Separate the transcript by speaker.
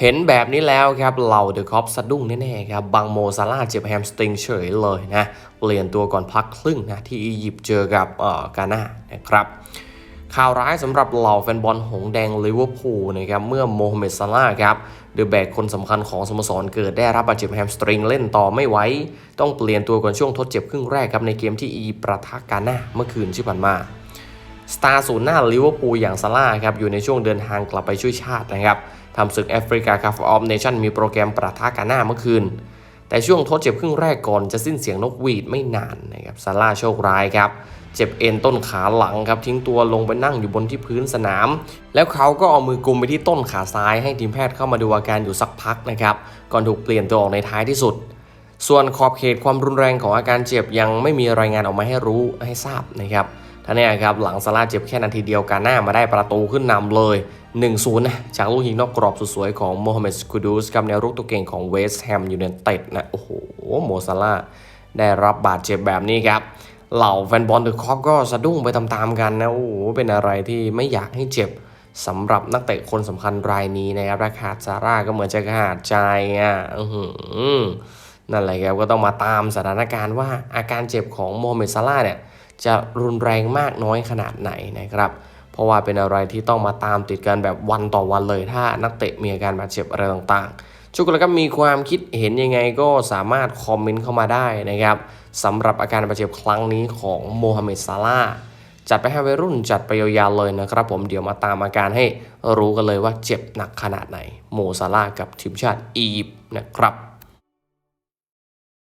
Speaker 1: เห็นแบบนี้แล้วครับเหล่าเดอะคอปสะดุ้งแน่ๆครับบังโมซาร่าเจ็บแฮมสตริงเฉยเลยนะเปลี่ยนตัวก่อนพักครึ่งนะที่อียิปต์เจอกับเอ่อกานานะครับข่าวร้ายสำหรับเหล่าแฟนบอลหงแดงลิเวอร์พูลนะครับเมื่อโมฮัมเหม็ดซาลาครับเดอะแบกคนสำคัญของสโมสรเกิดได้รับบาดเจ็บแฮมสตริงเล่นต่อไม่ไหวต้องเปลี่ยนตัวก่อนช่วงทดเจ็บครึ่งแรกครับในเกมที่อียิปต์ประทะกานาเมื่อคืนที่ผ่านมา สตาร์ศูนย์หน้าลิเวอร์พูลอย่างซาร่าครับอยู่ในช่วงเดินทางกลับไปช่วยชาตินะครับทำศึกแอฟริกาคัพออฟเนชั่นมีโปรแกรมประทะกานาเมื่อคืน แต่ช่วงทดเจ็บครึ่งแรกก่อนจะสิ้นเสียงนกหวีดไม่นานนะครับซาร่าโชคร้ายครับเจ็บเอ็นต้นขาหลังครับทิ้งตัวลงไปนั่งอยู่บนที่พื้นสนาม แล้วเขาก็เอามือกุมไปที่ต้นขาซ้ายให้ทีมแพทย์เข้ามาดูอาการอยู่สักพักนะครับก่อนถูกเปลี่ยนตัวออกในท้ายที่สุด ส่วนขอบเขตความรุนแรงของอาการเจ็บยังไม่มีรายงานออกมาให้รู้ให้ทราบนะครับ ท่านี้ครับหลังซาร่าเจ็บแค่นาทีเดียวกาหน้ามาได้ประตูขึ้นนำเลย 1-0 นะจากลูกยิงนอกกรอบสุดสวยของโมฮัมเหม็ดสกูดูสกับแนวรุกตัวเก่งของเวสต์แฮมยูไนเต็ดนะโอ้โหโมซาร่าได้รับบาดเจ็บแบบนี้ครับเหล่าแฟนบอลเดอะคอปก็สะดุ้งไปตามๆกันนะโอ้โหเป็นอะไรที่ไม่อยากให้เจ็บสำหรับนักเตะคนสำคัญรายนี้นะครับราขาซาร่าก็เหมือนจะขาดใจอะนั่นแหละครับก็ต้องมาตามสถานการณ์ว่าอาการเจ็บของโมฮัมเหม็ดซาร่าเนี่ย จะรุนแรงมากน้อยขนาดไหนนะครับ เพราะว่าเป็นอะไรที่ต้องมาตามติดกันแบบวันต่อวันเลย ถ้านักเตะมีอาการบาดเจ็บอะไรต่างๆ ชุกแล้วก็มีความคิดเห็นยังไงก็สามารถคอมเมนต์เข้ามาได้นะครับสำหรับอาการบาดเจ็บครั้งนี้ของโมฮัมเหม็ดซาร่าจัดไปให้วัยรุ่นจัดไปยาวๆเลยนะครับ ผมเดี๋ยวมาตามอาการให้รู้กันเลยว่าเจ็บหนักขนาดไหน โมซาร่ากับทีมชาติอียิปต์นะครับ